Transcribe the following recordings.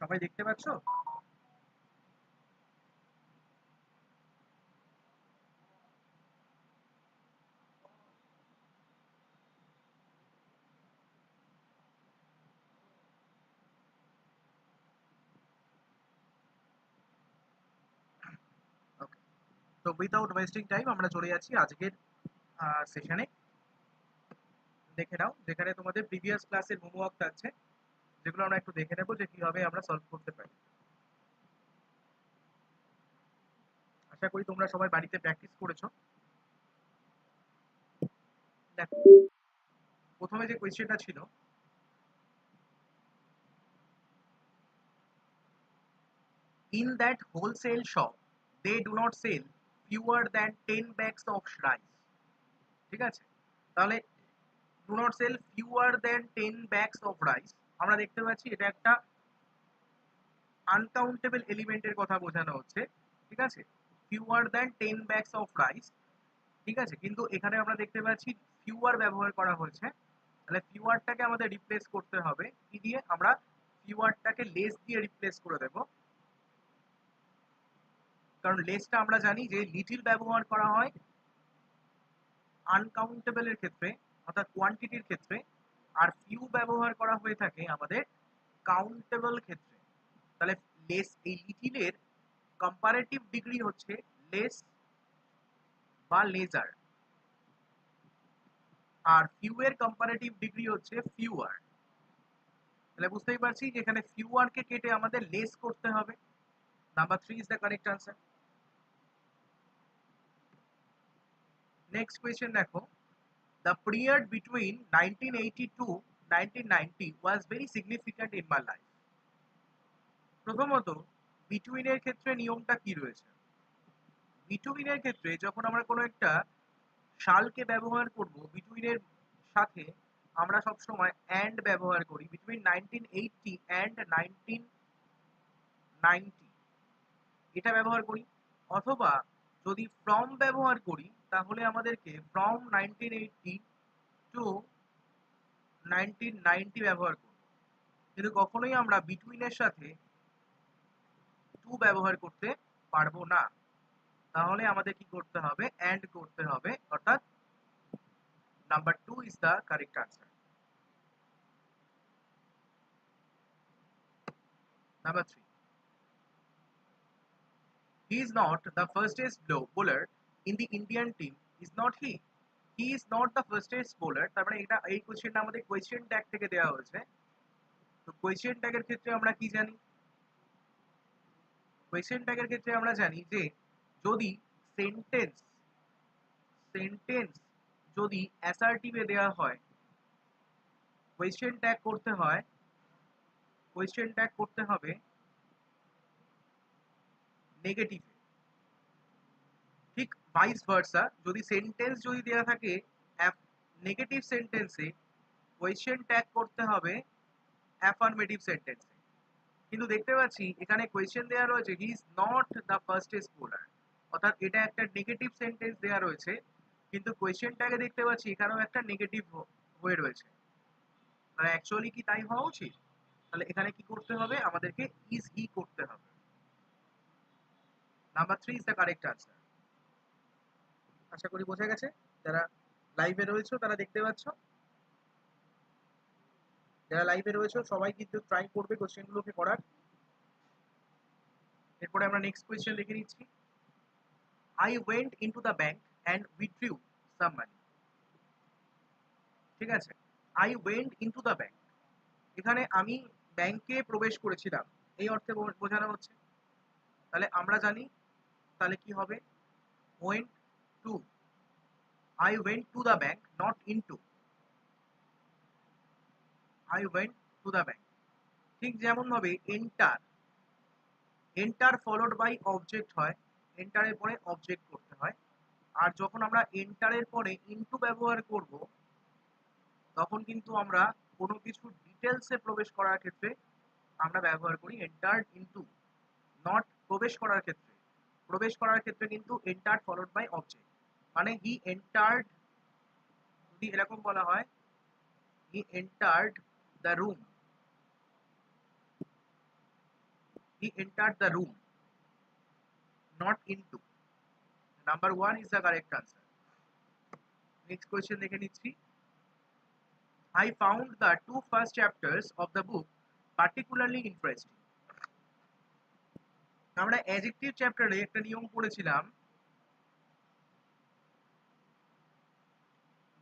সবাই দেখতে পাচ্ছ? তো উইদাউট ওয়েস্টিং টাইম আমরা চলে যাচ্ছি আজকের সেশনে দেখে নাও, যেখানে তোমাদের প্রিভিয়াস ক্লাসের হোমওয়ার্ক থাকছে। যেগুলো আমরা একটু দেখে নেব যে কীভাবে আমরা সলভ করতে পারি। আশা করি তোমরা সবাই বাড়িতে প্র্যাকটিস করেছ। প্রথমে যে কোয়েশ্চেনটা ছিল in that wholesale shop they do not sell fewer than ten bags of rice ঠিক আছে? তাহলে do not sell fewer than ten bags of rice আমরা দেখতে পাচ্ছি এটা একটা আনকাউন্টেবল এলিমেন্টের কথা বোঝানো হচ্ছে, ঠিক আছে? Fewer than 10 bags of rice, ঠিক আছে? কিন্তু এখানে আমরা দেখতে পাচ্ছি ফিউয়ার ব্যবহার করা হয়েছে। তাহলে ফিউয়ারটাকে আমাদের রিপ্লেস করতে হবে। কি দিয়ে? আমরা ফিউয়ারটাকে লেস দিয়ে রিপ্লেস করে দেব। কারণ লেসটা আমরা জানি যে লিটিল ব্যবহার করা হয় আনকাউন্টেবলের ক্ষেত্রে, অর্থাৎ কোয়ান্টিটির ক্ষেত্রে। আর ফিউ ব্যবহার করা হয়ে থাকে আমাদের কাউন্টেবল ক্ষেত্রে। তাহলে লেস এই লিটিলের কম্পারেটিভ ডিগ্রি হচ্ছে লেস বা লেজার আর ফিউ এর কম্পারেটিভ ডিগ্রি হচ্ছে ফিউয়ার তাহলে বুঝতেই পারছি যে এখানে ফিউয়ার কে কেটে আমাদের লেস করতে হবে। Number three is the correct answer next question দেখো। The period between 1982 1990 was very significant in my life. প্রথমত বিটুইনের ক্ষেত্রে নিয়মটা কি রয়েছে? বিটুইনের ক্ষেত্রে যখন আমরা কোনো একটা সালকে ব্যবহার করব বিটুইনের সাথে আমরা সব সময় অ্যান্ড ব্যবহার করি বিটুইন 1980 অ্যান্ড 1990 এটা ব্যবহার করি, অথবা যদি ফ্রম ব্যবহার করি তাহলে আমাদেরকে ফ্রম 1980 টু 1990 ব্যবহার করব। কিন্তু কখনোই আমরা বিটুইনের সাথে টু ব্যবহার করতে পারব না। তাহলে আমাদের কি করতে হবে? অ্যান্ড করতে হবে, অর্থাৎ number two is the correct answer number three He is not the fastest blow bowler in the Indian team. Is not he? He is not the first fastest bowler. তার মানে এটা এই কোশ্চেনটা আমাদের কোয়েশ্চেন ট্যাগ থেকে দেওয়া হয়েছে তো কোয়েশ্চেন ট্যাগের ক্ষেত্রে আমরা কি জানি কোয়েশ্চেন ট্যাগের ক্ষেত্রে আমরা জানি যে যদি সেন্টেন্স সেন্টেন্স যদি অ্যাসার্টিভে দেওয়া হয় কোয়েশ্চেন ট্যাগ করতে হয় কোয়েশ্চেন ট্যাগ করতে হবে নেগেটিভ ভাইস ভার্সা যদি সেন্টেন্স যদি দেওয়া থাকে নেগেটিভ সেন্টেন্সে কোয়েশ্চেন ট্যাগ করতে হবে অ্যাফার্মেটিভ সেন্টেন্সে কিন্তু দেখতে পাচ্ছি, এখানে কোয়েশ্চেন দেওয়া রয়েছে he is not the fastest bowler অর্থাৎ এটা একটা নেগেটিভ সেন্টেন্স দেওয়া রয়েছে, কিন্তু কোয়েশ্চেন ট্যাগে দেখতে পাচ্ছি, এখানেও একটা নেগেটিভ হয়ে রয়েছে। তাহলে অ্যাকচুয়ালি কি তাই হওয়া উচিত? তাহলে এখানে কি করতে হবে? আমাদেরকে ইজ হি করতে হবে। Number three is the correct answer আশা করি বোঝা গেছে। যারা লাইভে রয়েছে, তারা দেখতে পাচ্ছ। যারা লাইভে রয়েছে, সবাই কিন্তু ট্রাই করবে কোশ্চেনগুলোকে করার। এরপরে আমরা নেক্সট কোয়েশ্চেন লিখে নিচ্ছি। I went into the bank and withdrew some money ঠিক আছে? I went into the bank এখানে আমি ব্যাংকে প্রবেশ করেছিলাম। এই অর্থে বোঝানো হচ্ছে। তাহলে আমরা জানি, তাহলে কি হবে? Went I went to the bank not into I went to the bank ঠিক যেমন ভাবে enter enter followed by object হয়। এন্টারের পরে অবজেক্ট করতে হয়। আর যখন আমরা এন্টারের পরে ইনটু ব্যবহার করব, তখন কিন্তু আমরা কোনো কিছু ডিটেলসে প্রবেশ করার ক্ষেত্রে আমরা ব্যবহার করি এন্টার ইনটু নট প্রবেশ করার ক্ষেত্রে। প্রবেশ করার ক্ষেত্রে কিন্তু এন্টার ফলোড বাই অবজেক্ট মানে হি এন্টার্ড যদি এরকম বলা হয় he entered the room he entered the room not into number one is the correct answer next question দেখে নিচ্ছি. I found the two first chapters of the book particularly interesting. আমরা adjective চ্যাপ্টারে একটা নিয়ম পড়েছিলাম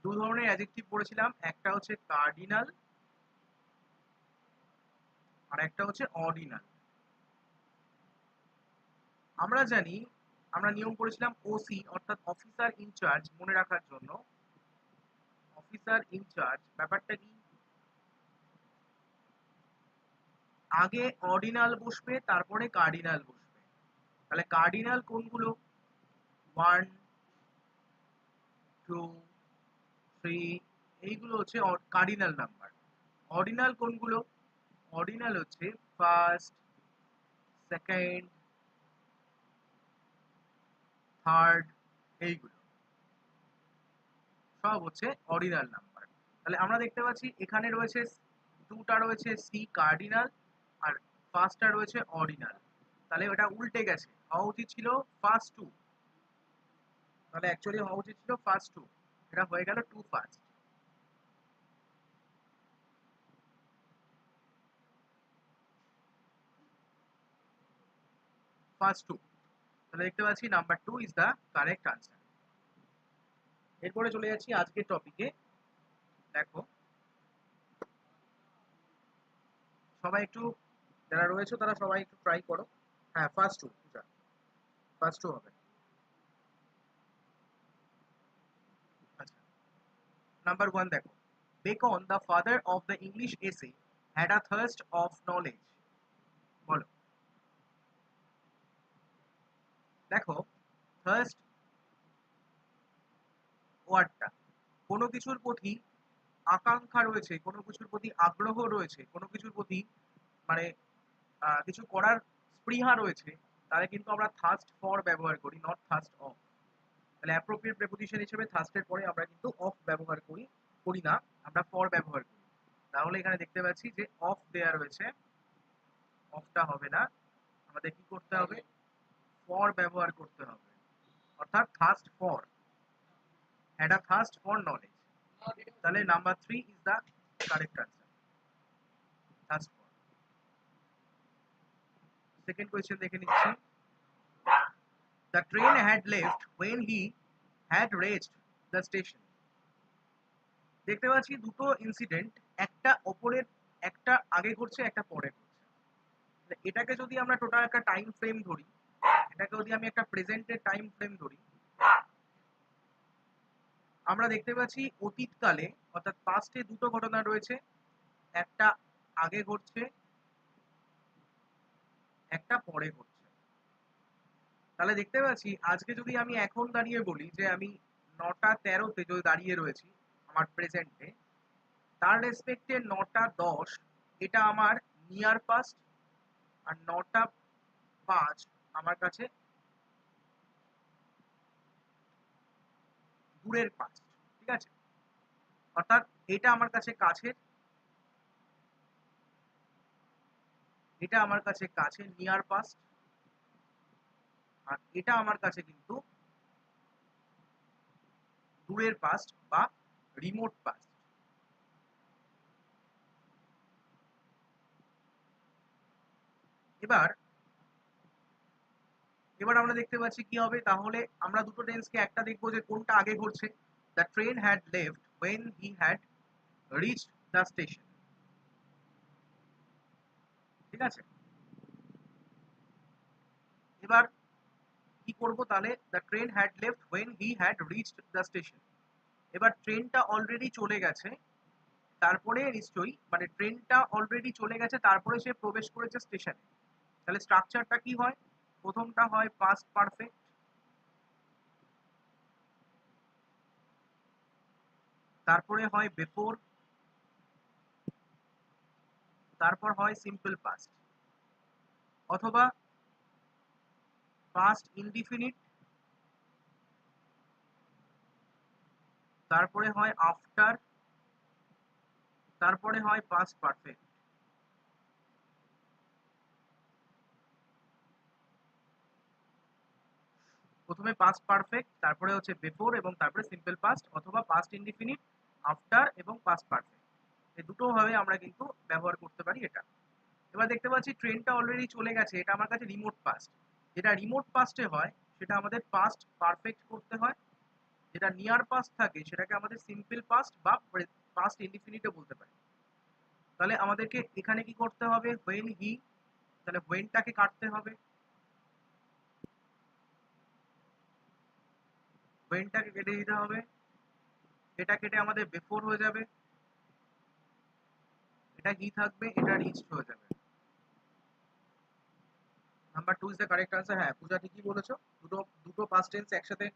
দু ধরনের অ্যাডজেক্টিভ পড়েছিলাম। একটা হচ্ছে কার্ডিনাল আর একটা হচ্ছে অর্ডিনাল আমরা জানি, আমরা নিয়ম করেছিলাম ওসি অর্থাৎ অফিসার ইনচার্জ মনে রাখার জন্য। অফিসার ইনচার্জ ব্যাপারটা কি? আগে অর্ডিনাল বসবে, তারপরে কার্ডিনাল বসবে। তাহলে কার্ডিনাল কোনগুলো? ওয়ান টু থ্রি এইগুলো হচ্ছে কার্ডিনাল নাম্বার অর্ডিনাল কোনগুলো? অর্ডিনাল হচ্ছে ফার্স্ট সেকেন্ড থার্ড এইগুলো। সব হচ্ছে অর্ডিনাল নাম্বার তাহলে আমরা দেখতে পাচ্ছি এখানে রয়েছে দুটা রয়েছে সি কার্ডিনাল আর ফার্স্টটা রয়েছে অর্ডিনাল তাহলে ওটা উল্টে গেছে। হওয়া উচিত ছিল ফার্স্ট টু তাহলে অ্যাকচুয়ালি হওয়া উচিত ছিল ফার্স্ট টু এটা হয়ে গেল টু ফার্স্ট ফার্স্ট টু তাহলে দেখতে পাচ্ছি number two is the correct answer এরপরে চলে যাচ্ছি আজকের টপিকে দেখো। সবাই একটু, যারা রয়েছে তারা সবাই একটু ট্রাই করো। হ্যাঁ ফার্স্ট টু ফার্স্ট টু হবে আচ্ছা নাম্বার ওয়ান দেখো। Bacon the father of the English essay had a thirst of knowledge বলো। দেখো থার্স্ট ওয়ার্ডটা। কোনো কিছুর প্রতি আকাঙ্ক্ষা রয়েছে, কোনো কিছুর প্রতি আগ্রহ রয়েছে, কোনো কিছুর প্রতি মানে কিছু করার স্পৃহা রয়েছে, তাহলে কিন্তু আমরা থার্স্ট ফর ব্যবহার করি নট থার্স্ট অফ তাহলে অ্যাপ্রোপ্রিয়েট প্রেপোজিশন হিসেবে থার্স্টের পরে আমরা কিন্তু অফ ব্যবহার করি করি না, আমরা ফর ব্যবহার করি। তাহলে এখানে দেখতে পাচ্ছি যে অফ দেয়া রয়েছে অফটা হবে না। আমাদের কি করতে হবে? ফর ব্যবহার করতে হবে। অর্থাৎ thirst for had a thirst for knowledge তাহলে number three is the correct answer thirst for second question দেখে নিচ্ছি। The train had left when he had reached the station দেখতে পাচ্ছি দুটো ইনসিডেন্ট একটা ওপরের, একটা আগে ঘটছে, একটা পরে ঘটছে। এটাকে যদি আমরা টোটাল একটা টাইম ফ্রেম ধরি, এটাকে যদি আমি একটা প্রেজেন্টের টাইম ফ্রেম ধরি, আমরা দেখতে পাচ্ছি অতীতকালে, অর্থাৎ পাস্টে দুটো ঘটনা রয়েছে। একটা আগে ঘটছে, একটা পরে ঘটছে। তাহলে দেখতে পাচ্ছি, আজকে যদি আমি এখন দাঁড়িয়ে বলি যে আমি নটা তেরোতে যদি দাঁড়িয়ে রয়েছি আমার প্রেজেন্টে তার রেসপেক্টে নটা দশ, এটা আমার নিয়ার পাস্ট আর নটা পাঁচ আমার কাছে দূরের পাস্ট ঠিক আছে? অর্থাৎ এটা আমার কাছে কাছের, এটা আমার কাছে কাছে নিয়ার পাস্ট আর এটা আমার কাছে কিন্তু দূরের পাস্ট বা রিমোট পাস্ট এবার এবার আমরা দেখতে পাচ্ছি কি হবে? তাহলে আমরা দুটো টেন্সকে একটা দেখব যে কোনটা আগে ঘটছে। The train had left when he had reach the station ঠিক আছে? এবার কি করব তাহলে? The train had left when he had reached the station এবার ট্রেনটা অলরেডি চলে গেছে। তারপরে নিশ্চয়ই মানে ট্রেনটা অলরেডি চলে গেছে, তারপরে সে প্রবেশ করেছে স্টেশনে তাহলে স্ট্রাকচারটা কি হয়? প্রথমটা হয় পাস্ট পারফেক্ট তারপরে হয় বেফোর তারপর হয় সিম্পল পাস্ট অথবা ফার্স্ট ইনডিফিনিট তারপরে হয় আফটার তারপরে হয় পাস্ট পারফেক্ট প্রথমে পাস্ট পারফেক্ট তারপরে হচ্ছে বেফোর এবং তারপরে সিম্পল পাস্ট অথবা পাস্ট ইনডিফিনিট আফটার এবং পাস্ট পারফেক্ট এই দুটোভাবে আমরা কিন্তু ব্যবহার করতে পারি এটা। এবার দেখতে পাচ্ছি ট্রেনটা অলরেডি চলে গেছে, এটা আমার কাছে রিমোট পাস্ট যেটা রিমোট পাস্টে হয়, সেটা আমাদের পাস্ট পারফেক্ট করতে হয়। যেটা নিয়ার পাস্ট থাকে, সেটাকে আমাদের সিম্পল পাস্ট বা পাস্ট ইনডিফিনিটে বলতে পারি। তাহলে আমাদেরকে এখানে কি করতে হবে? হোয়েন হি তাহলে হোয়েনটাকে কাটতে হবে। হোয়েনটাকে কেটে দিতে হবে। এটা কেটে আমাদের বিফোর হয়ে যাবে। এটা হি থাকবে? এটা রিচড হয়ে যাবে। Number two is the correct answer হ্যাঁ পূজা ঠিকই বলেছ। দুটো দুটো পাস্ট টেন্স একসাথে,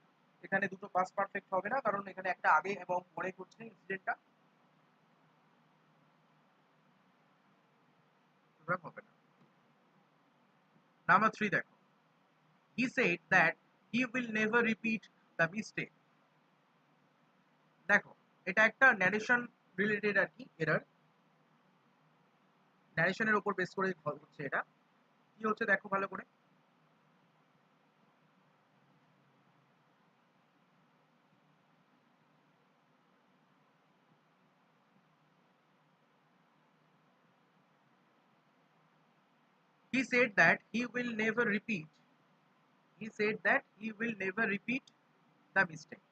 এখানে দুটো পাস্ট পারফেক্ট হবে না, কারণ এখানে একটা আগে এবং পরে করছে ইনসিডেন্টটা সুতরাং হবে না। নাম্বার থ্রি দেখো। He said that he will never repeat the mistake দেখো, এটা একটা ন্যারেশন রিলেটেড আর কি এরার ন্যারেশনের উপর বেস করে হচ্ছে এটা। কি হচ্ছে দেখো ভালো করে he said that he will never repeat he said that he will never repeat the mistake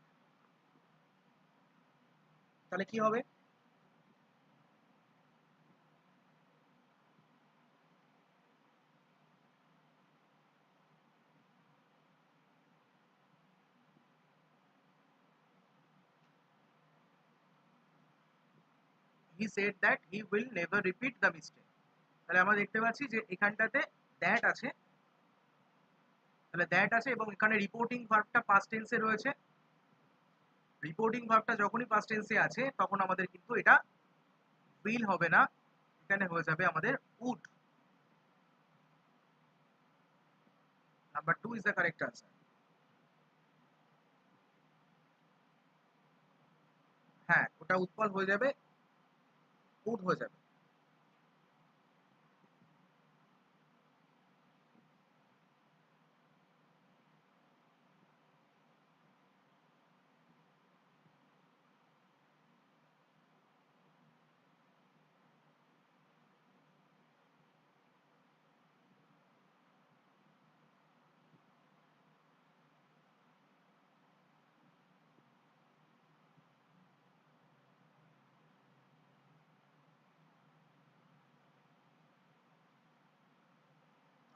তাহলে কি হবে he said that he will never repeat the mistake. তাহলে আমরা দেখতে পাচ্ছি যে এখানটাতে দ্যাট আছে। তাহলে দ্যাট আছে এবং এখানে রিপোর্টিং ভার্বটা পাস্ট টেন্সে রয়েছে। রিপোর্টিং ভার্বটা যখনই পাস্ট টেন্সে আছে, তখন আমাদের কিন্তু এটা উইল হবে না। এখানে হয়ে যাবে আমাদের would number two is the correct answer হ্যাঁ ওটা উৎপল হয়ে যাবে। উড হয়ে যাবে।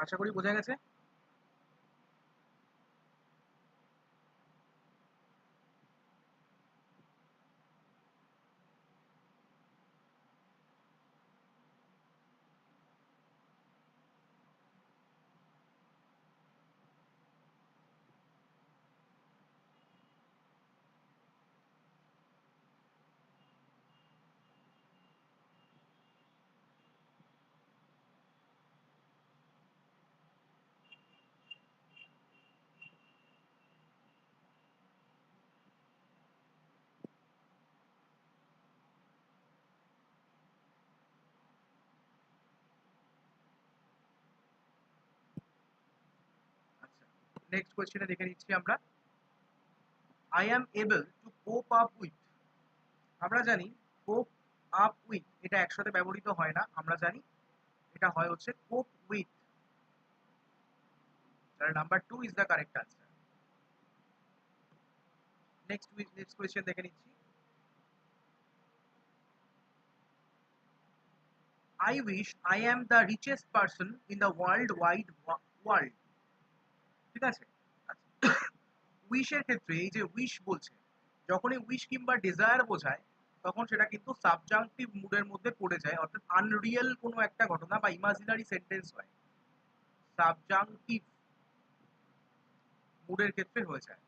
আশা করি বোঝা গেছে। নেক্সট কোয়েশ্চেনে দেখে নিচ্ছি আমরা। I am able to cope up with আমরা জানি কোপ আপ উইথ এটা একসাথে ব্যবহৃত হয় না, আমরা জানি এটা হয় হচ্ছে কোপ উইথ তাহলে number two is the correct answer next next question দেখে নিচ্ছি। I wish I am the richest person in the world wide, world ঠিক আছে? উইশের ক্ষেত্রে এই যে উইশ বলছে, যখনই উইশ কিংবা ডিজায়ার বোঝায়, তখন সেটা কিন্তু সাবজাংটিভ মুডের মধ্যে পড়ে যায়, অর্থাৎ আনরিয়েল কোনো একটা ঘটনা বা ইমাজিনারি সেন্টেন্স হয়। সাবজাংটিভ মুডের ক্ষেত্রে হয়ে যায়।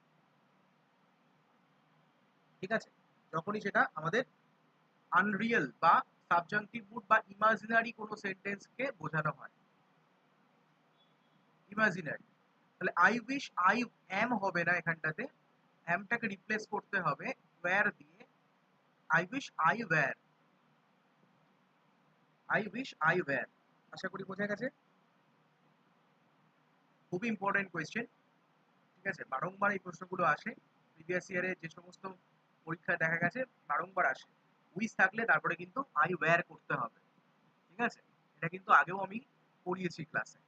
ঠিক আছে? যখনই সেটা আমাদের আনরিয়েল বা সাবজাংটিভ মুড বা ইমাজিনারি কোনো সেন্টেন্সকে বোঝানো হয়। ইমাজিনারি তাহলে আই উইশ আই এম হবে না এখানটাতে। এমটাকে রিপ্লেস করতে হবে ওয়্যার দিয়ে। I wish I were I wish I were আশা করি বোঝা গেছে? খুবই ইম্পর্টেন্ট কোয়েশ্চেন ঠিক আছে, বারংবার এই প্রশ্নগুলো আসে। প্রিভিয়াস ইয়ারে যে সমস্ত পরীক্ষায় দেখা গেছে, বারংবার আসে। উইস থাকলে তারপরে কিন্তু আই ওয়্যার করতে হবে। ঠিক আছে? এটা কিন্তু আগেও আমি পড়িয়েছি ক্লাসে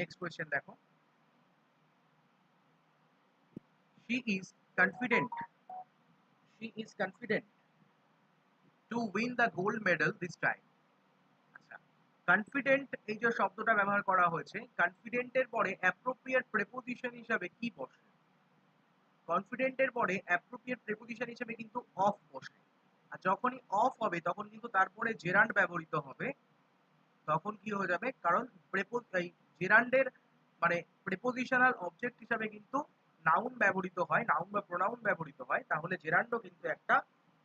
নেক্সট কোয়েশ্চেন দেখো। She is confident. She is confident to win the gold medal this time. আচ্ছা কনফিডেন্ট এই যে শব্দটা ব্যবহার করা হয়েছে কনফিডেন্টের পরে অ্যাপ্রোপ্রিয়েট প্রেপোজিশন হিসাবে কি বসে? কনফিডেন্টের পরে অ্যাপ্রোপ্রিয়েট প্রেপোজিশন হিসেবে কিন্তু অফ বসে। আর যখনই অফ হবে, তখন কিন্তু তারপরে জেরান্ড ব্যবহৃত হবে। তখন কি হয়ে যাবে? কারণ জেরান্ডের মানে প্রেপোজিশনাল অবজেক্ট হিসাবে কিন্তু নাউন ব্যবহৃত হয় নাউন বা প্রোনাউন ব্যবহৃত হয়, তাহলে জেরান্ডও কিন্তু একটা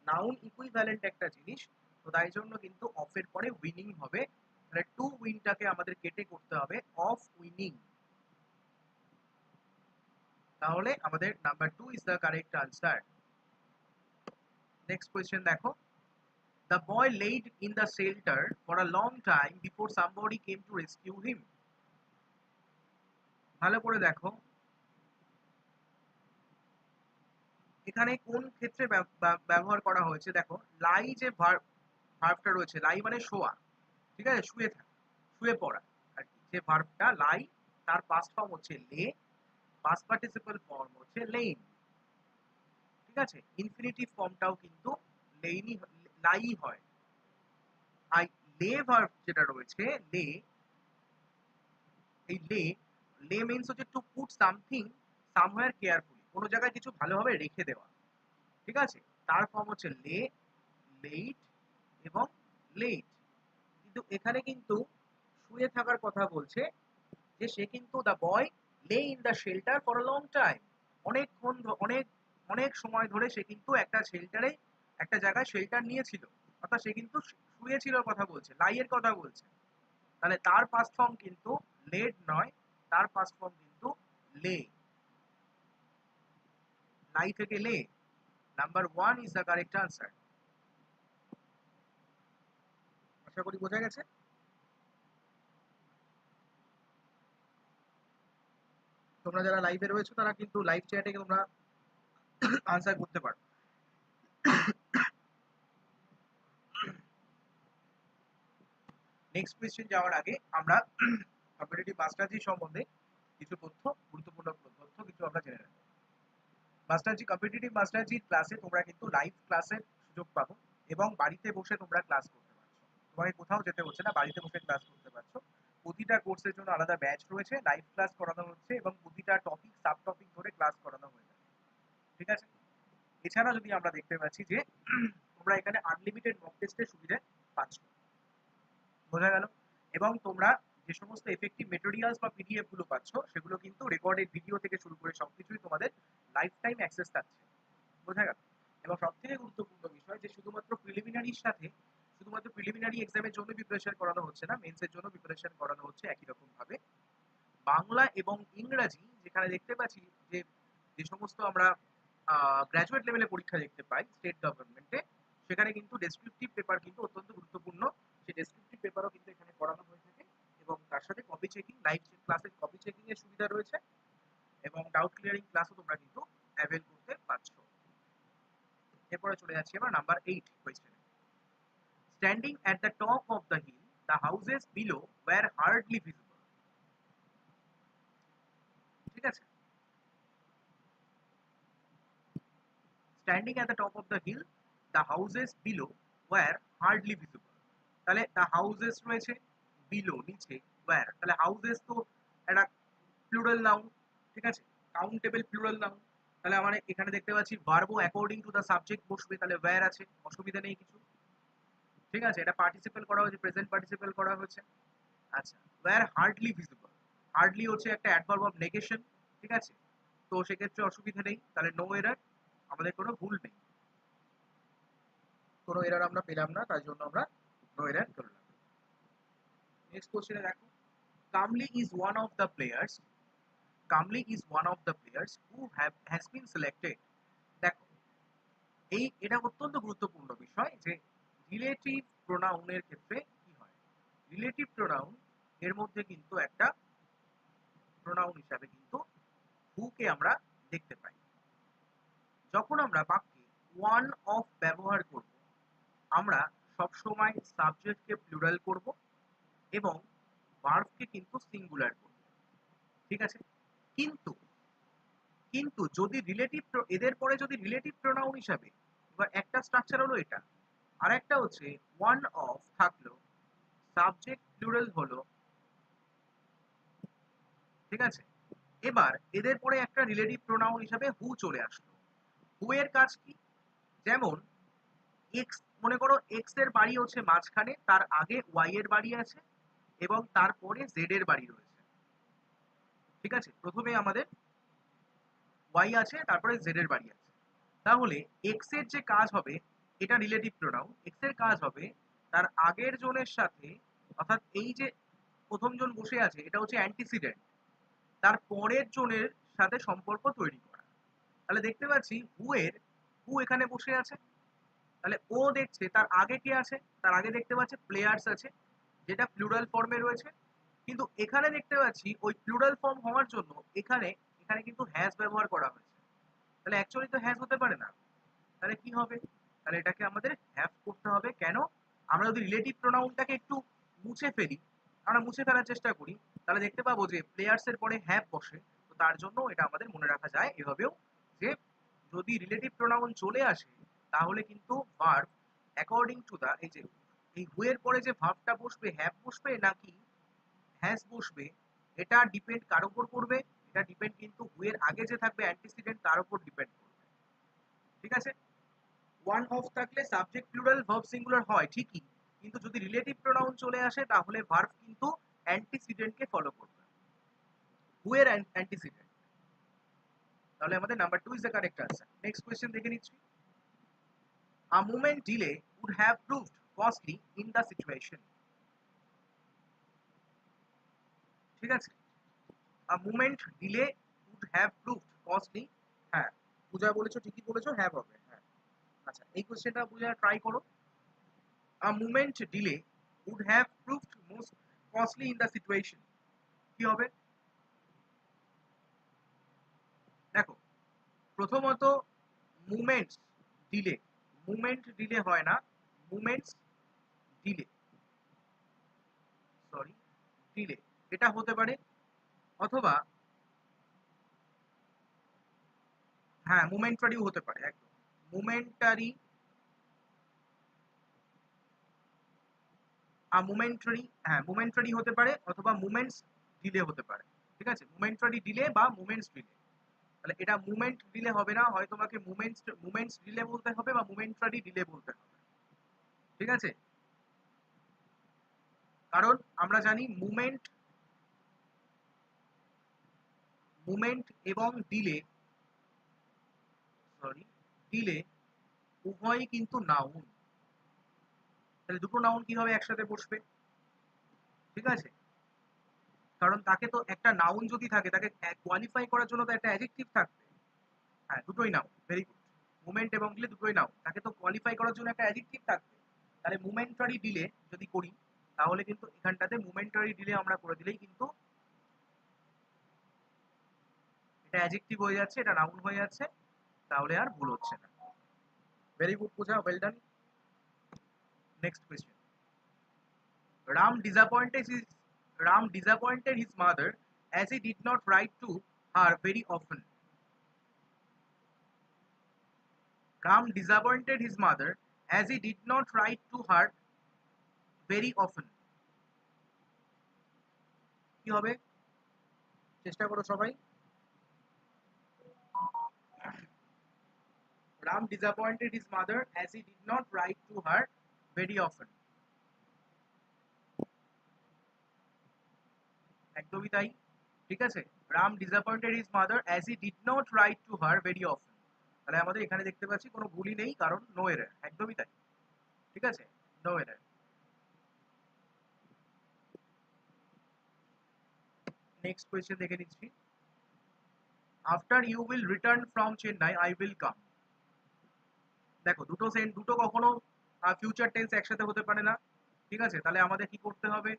নাউন ইকুইভ্যালেন্ট একটা জিনিস, তো তাই জন্য কিন্তু অফের পরে উইনিং হবে। তাহলে টু উইনটাকে আমাদের কেটে করতে হবে অফ উইনিং তাহলে আমাদের number two is the correct answer next question দেখো। The boy laid in the shelter for a long time before somebody came to rescue him. ভালো করে দেখো। এখানে কোন ক্ষেত্রে ব্যবহার করা হয়েছে? দেখো, লাই যে ভার্বটা রয়েছে, লাই মানে শোয়া, ঠিক আছে? শুয়ে থাকা, শুয়ে পড়া আর যে ভার্বটা লাই, তার পাস্ট ফর্ম হচ্ছে লে পাস্ট পার্টিসিপাল ফর্ম হচ্ছে লেইন, ঠিক আছে? ইনফিনিটিভ ফর্মটাও কিন্তু লেইনি লাই হয়। আই লে ভার্ব যেটা রয়েছে, লে, এই লে লে মিন্স হচ্ছে to put something somewhere carefully কোনো জায়গায় কিছু ভালোভাবে রেখে দেওয়া। ঠিক আছে? তার ফর্ম হচ্ছে লে লেট এবং লেট কিন্তু এখানে কিন্তু শুয়ে থাকার কথা বলছে যে সে কিন্তু the boy lay in the shelter for long time অনেকক্ষণ অনেক অনেক সময় ধরে সে কিন্তু একটা শেল্টারে একটা জায়গায় শেল্টার নিয়েছিল। অর্থাৎ সে কিন্তু শুয়েছিল কথা বলছে লাইয়ের কথা বলছে। তাহলে তার পাস্ট ফর্ম কিন্তু লেড নয় তার পাস্ট ফর্ম কিন্তু লে। লাই থেকে lay. Number one is the correct answer আশা করি বোঝা গেছে? তোমরা যারা লাইভে রয়েছো, তারা কিন্তু লাইভ চ্যাটে তোমরা আনসার করতে পারো। নেক্সট কোয়েশ্চেন যাওয়ার আগে আমরা কম্পিটিটিভ মাস্টারজি সম্বন্ধে কিছু তথ্য, গুরুত্বপূর্ণ তথ্য কিছু আমরা জেনে নেব। মাস্টারজি কম্পিটিটিভ মাস্টারজির ক্লাসে তোমরা কিন্তু লাইভ ক্লাসের সুযোগ পাবো এবং বাড়িতে বসে তোমরা ক্লাস করতে পারছ। তোমাকে কোথাও যেতে হচ্ছে না, বাড়িতে বসে ক্লাস করতে পারছ। প্রতিটা কোর্সের জন্য আলাদা ব্যাচ রয়েছে লাইভ ক্লাস করানো হচ্ছে এবং প্রতিটা টপিক সাব টপিক ধরে ক্লাস করানো হয়ে যাবে। ঠিক আছে? এছাড়া যদি আমরা দেখতে পাচ্ছি যে তোমরা এখানে আনলিমিটেড মক টেস্টের সুবিধা পাচ্ছ। বোঝা গেল? এবং তোমরা যে সমস্ত এফেক্টিভ মেটেরিয়ালস বা পিডিএফগুলো পাচ্ছ, সেগুলো কিন্তু রেকর্ডেড ভিডিও থেকে শুরু করে সবকিছুই তোমাদের লাইফ টাইম অ্যাক্সেস থাকছে। বোঝা গেল? এবং সব থেকে গুরুত্বপূর্ণ বিষয় যে শুধুমাত্র প্রিলিমিনারির সাথে, শুধুমাত্র প্রিলিমিনারি এক্সামের জন্য প্রিপারেশন করানো হচ্ছে না মেন্সের জন্য প্রিপারেশন করানো হচ্ছে একই রকম ভাবে। বাংলা এবং ইংরাজি যেখানে দেখতে পাচ্ছি যে যে সমস্ত আমরা গ্র্যাজুয়েট লেভেলে পরীক্ষা দেখতে পাই স্টেট গভর্নমেন্টে সেখানে কিন্তু ডেসক্রিপটিভ পেপার কিন্তু অত্যন্ত গুরুত্বপূর্ণ সেই ডেসক্রিপটিভ পেপারও কিন্তু এখানে করানো হয়ে থাকে এবং তার সাথে কপি চেকিং লাইভ ক্লাসের এর সুবিধা রয়েছে এবং ডাউট ক্লিয়ারিং ক্লাসও তোমরা কিন্তু অ্যাভেল করতে পারছ। এরপরে চলে যাচ্ছি আমরা number eight কোয়েশ্চেনে standing at the top of the hill the houses below were hardly visible ঠিক আছে? Standing at the top of the hill the houses below were hardly visible তাহলে দ্য হাউসেস রয়েছে বিলো নিচে were তাহলে houses তো একটা plural noun ঠিক আছে? কাউন্টেবল প্লুরাল নাউন তাহলে আমার এখানে দেখতে পাচ্ছি ভার্বো অ্যাকর্ডিং টু দ্য সাবজেক্ট বসবে, তাহলে ওয়্যার আছে? অসুবিধা নেই কিছু। ঠিক আছে? এটা পার্টিসিপেল করা হয়েছে প্রেজেন্ট পার্টিসিপেল করা হয়েছে। আচ্ছা ওয়্যার হার্ডলি ভিজিবল হার্ডলি হচ্ছে একটা অ্যাডভার্ব অফ নেগেশন ঠিক আছে? তো সেক্ষেত্রে অসুবিধা নেই, তাহলে নো এরার আমাদের কোনো ভুল নেই। কোনো এরার আমরা পেলাম না, তার জন্য আমরা নো এরার করলাম নেক্সট কোশ্চেনে দেখো Kamli is one of the players Kamli is one of the players who have has been selected দেখো, এই, এটা অত্যন্ত গুরুত্বপূর্ণ বিষয় যে রিলেটিভ প্রোনাউনের ক্ষেত্রে কি হয়? রিলেটিভ প্রোনাউন এর মধ্যে কিন্তু একটা প্রোনাউন হিসাবে কিন্তু হুকে আমরা দেখতে পাই। যখন আমরা বাক্যে ওয়ান অফ ব্যবহার করব, আমরা সবসময় সাবজেক্টকে প্লুরাল করব এবং ভার্বকে কিন্তু সিঙ্গুলার করব। ঠিক আছে? কিন্তু কিন্তু যদি রিলেটিভ এদের পরে যদি রিলেটিভ প্রোনাউন হিসাবে, এবার একটা স্ট্রাকচার হলো এটা, আর একটা হচ্ছে ওয়ান অফ থাকল সাবজেক্ট প্লুরাল হলো, ঠিক আছে? এবার এদের পরে একটা রিলেটিভ প্রোনাউন হিসাবে হু চলে আসলো। হু এর কাজ কি? যেমন এক্স মনে করো এক্সের বাড়ি হচ্ছে মাঝখানে, তার আগে ওয়াই এর বাড়ি আছে, এবং তারপরে জেড এর বাড়ি রয়েছে। ঠিক আছে? প্রথমে আমাদের ওয়াই আছে, তারপরে জেড এর বাড়ি আছে। তাহলে এক্সের যে কাজ হবে, এটা রিলেটিভ প্রোনাউন এক্সের কাজ হবে তার আগের জনের সাথে, অর্থাৎ এই যে প্রথম জন বসে আছে, এটা হচ্ছে অ্যান্টিসিডেন্ট তার পরের জনের সাথে সম্পর্ক তৈরি করা। তাহলে দেখতে পাচ্ছি হু এর হু এখানে বসে আছে। তাহলে ও দেখছে, তার আগে কে আছে? তার আগে দেখতে পাচ্ছে প্লেয়ার্স আছে, যেটা প্লুরাল ফর্মে রয়েছে। কিন্তু এখানে দেখতে পাচ্ছি ওই প্লুরাল ফর্ম হওয়ার জন্য এখানে এখানে কিন্তু হ্যাজ ব্যবহার করা হয়েছে। তাহলে অ্যাকচুয়ালি তো হ্যাজ হতে পারে না। তাহলে কি হবে? তাহলে এটাকে আমাদের হ্যাভ করতে হবে। কেন? আমরা যদি রিলেটিভ প্রোনাউনটাকে একটু মুছে ফেলি, আমরা মুছে ফেলার চেষ্টা করি, তাহলে দেখতে পাবো যে প্লেয়ার্স এর পরে হ্যাভ বসে। তো তার জন্য এটা আমাদের মনে রাখা যায় এভাবেও যে যদি রিলেটিভ প্রোনাউন চলে আসে, তাহলে কিন্তু ভার্ব অ্যাকর্ডিং টু দা এই যে, এই হু এর পরে যে ভার্বটা বসবে হ্যাভ বসবে, নাকি হ্যাজ বসবে, এটা ডিপেন্ড কার উপর করবে এটা ডিপেন্ড কিন্তু হু এর আগে যে থাকবে অ্যান্টিসিডেন্ট তার উপর ডিপেন্ড করবে। ঠিক আছে? ওয়ান অফ থাকলে সাবজেক্ট প্লুরাল ভার্ব সিঙ্গুলার হয়, ঠিকই। কিন্তু যদি রিলেটিভ প্রোনাউন চলে আসে, তাহলে ভার্ব কিন্তু অ্যান্টিসিডেন্টকে ফলো করবে। হু এর অ্যান্টিসিডেন্ট তাহলে আমাদের number two is the correct answer next question দেখে নিচ্ছি। A moment delay would have proved costly in the situation. ঠিক আছে a moment delay would have proved costly হ্যাঁ পূজা বলেছ, ঠিকই বলেছ হ্যাভ হবে হ্যাঁ। আচ্ছা এই কোশ্চেনটা বুঝা ট্রাই করো। A moment delay would have proved most costly in the situation কি হবে? দেখো, প্রথমত মুমেন্টস ডিলে মুমেন্ট ডিলে হয় না মুমেন্টস ডিলে সরি ডিলে এটা হতে পারে, অথবা হ্যাঁ মোমেন্টারিও হতে পারে, একদম। মোমেন্টারি মোমেন্টারি হ্যাঁ মোমেন্টারি হতে পারে, অথবা মুমেন্টস ডিলে হতে পারে, ঠিক আছে? মোমেন্টারি ডিলে বা মুমেন্টস ডিলে তাহলে এটা মুমেন্ট ডিলে হবে না, হয় তোমাকে মুমেন্টস মুমেন্টস ডিলে বলতে হবে বা মুমেন্টারি ডিলে বলতে হবে, ঠিক আছে? কারণ আমরা জানি মুমেন্ট মুমেন্ট এবং ডিলে সরি ডিলে উভয়ই কিন্তু নাউন তাহলে দুটো নাউন কীভাবে একসাথে বসবে? ঠিক আছে? কারণ তাকে তো একটা নাউন যদি থাকে, তাকে কোয়ালিফাই করার জন্য তো একটা অ্যাডজেক্টিভ থাকবে। হ্যাঁ দুটোই নাউন ভেরি গুড মুমেন্ট এবং ডিলে দুটোই নাউন তাকে তো কোয়ালিফাই করার জন্য একটা অ্যাডজেক্টিভ থাকবে। তাহলে মুমেন্টারি ডিলে যদি করি, তাহলে কিন্তু এখানটাতে মুমেন্টারি ডিলে আমরা করে দিলেই কিন্তু এটা অ্যাডজেক্টিভ হয়ে যাচ্ছে, এটা নাউন হয়ে যাচ্ছে, তাহলে আর ভুল হচ্ছে না। Very good Puja well done next question Ram disappointed his Ram disappointed his mother as he did not write to her very often. Ram disappointed his mother as he did not write to her very often. কি হবে? চেষ্টা করো সবাই। Ram disappointed his mother as he did not write to her very often. একদমই তাই ঠিক আছে? Ram disappointed his mother as he did not write to her very often তাহলে আমাদের এখানে দেখতে পাচ্ছি কোনো ভুলই নেই, কারণ নো এরার একদমই তাই ঠিক আছে? নো এরার নেক্সট কোয়েশ্চেন দেখে নিচ্ছি। After you will return from Chennai I will come দেখো, দুটো সেন্ট দুটো কখনো ফিউচার টেন্স একসাথে হতে পারে না, ঠিক আছে? তাহলে আমাদের কি করতে হবে?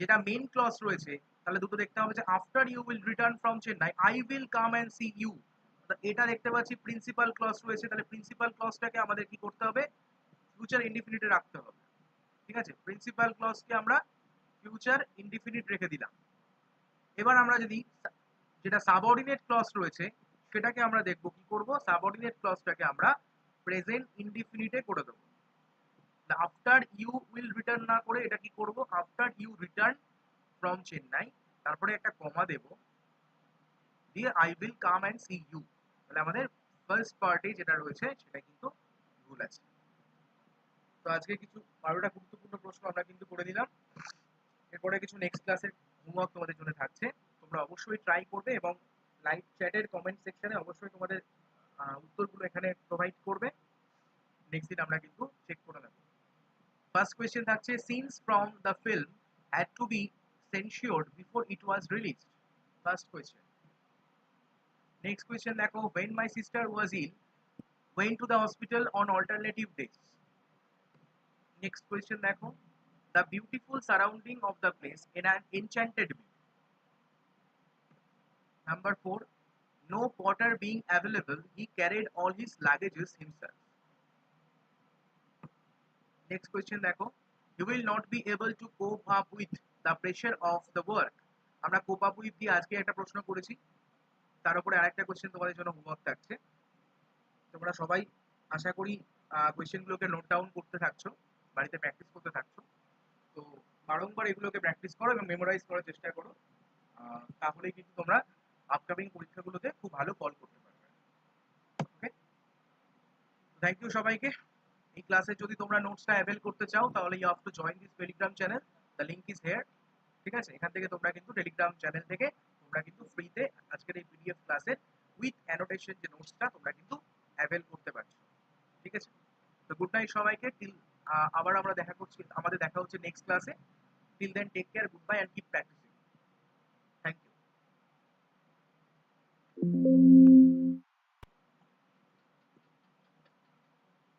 যেটা মেন ক্লস রয়েছে, তাহলে দুটো দেখতে হবে যে after you will return from Chennai I will come and see you এটা দেখতে পাচ্ছি প্রিন্সিপাল ক্লস রয়েছে, তাহলে প্রিন্সিপাল ক্লজটাকে আমাদের কি করতে হবে? ফিউচার ইনডিফিনিটে রাখতে হবে। ঠিক আছে? প্রিন্সিপাল ক্লজকে আমরা ফিউচার ইনডিফিনিট রেখে দিলাম। এবার আমরা যদি যেটা সাবঅর্ডিনেট ক্লস রয়েছে, সেটাকে আমরা দেখব, কি করব? সাবঅর্ডিনেট ক্লসটাকে আমরা প্রেজেন্ট ইনডিফিনিটে করে দেবো। আফটার ইউ উইল রিটার্ন না করে এটা কি করব? After you return from Chennai তারপরে একটা কমা দেব। দিয়ে I will come and see you তাহলে আমাদের ফার্স্ট পার্টি যেটা রয়েছে, সেটা কিন্তু ভুল আছে। তো আজকে কিছু বারোটা গুরুত্বপূর্ণ প্রশ্ন আমরা কিন্তু করে দিলাম। এরপরে কিছু নেক্সট ক্লাসের হোমওয়ার্ক তোমাদের জন্য থাকছে। তোমরা অবশ্যই ট্রাই করবে এবং লাইভ চ্যাটের কমেন্ট সেকশনে অবশ্যই তোমাদের উত্তরগুলো এখানে প্রোভাইড করবে নেক্সট দিন আমরা কিন্তু চেক করে নেব ফার্স্ট কোয়েশ্চেন থাকছে scenes from the film had to be censured before it was released first question next question দেখো when my sister was ill went to the hospital on alternative days next question দেখো the beautiful surrounding of the place in an enchanted me number 4 no porter being available, he carried all his luggages himself. Next question, দেখো। You will not be able to cope up with the pressure of the work. আমরা কোপ up with দিয়ে আজকে একটা প্রশ্ন করেছি। তার উপরে আরেকটা কোশ্চেন তোমাদের জন্য হোমওয়ার্ক থাকছে। তোমরা সবাই আশা করি কোয়েশ্চেনগুলোকে নোট ডাউন করতে থাকছো, বাড়িতে প্র্যাকটিস করতে থাকছো। তো বারংবার এগুলোকে প্র্যাকটিস করো এবং মেমোরাইজ করার চেষ্টা করো। তাহলেই কিন্তু তোমরা আপকামিং পরীক্ষাগুলোতে খুব ভালো ফল করতে পারবে। ওকে থ্যাংক ইউ সবাইকে। এই ক্লাসে যদি তোমরা নোটসটা অ্যাভেল করতে চাও, তাহলে you have to join this Telegram channel the link is here ঠিক আছে? এখান থেকে তোমরা কিন্তু টেলিগ্রাম চ্যানেল থেকে তোমরা কিন্তু ফ্রিতে আজকের এই পিডিএফ ক্লাসের উইথ অ্যানোটেশন যে নোটসটা তোমরা কিন্তু অ্যাভেল করতে পারছ। ঠিক আছে? তো গুড নাইট সবাইকে। টিল আবার আমরা দেখা করছি, আমাদের দেখা হচ্ছে নেক্সট ক্লাসে till then take care goodbye and keep practising thank you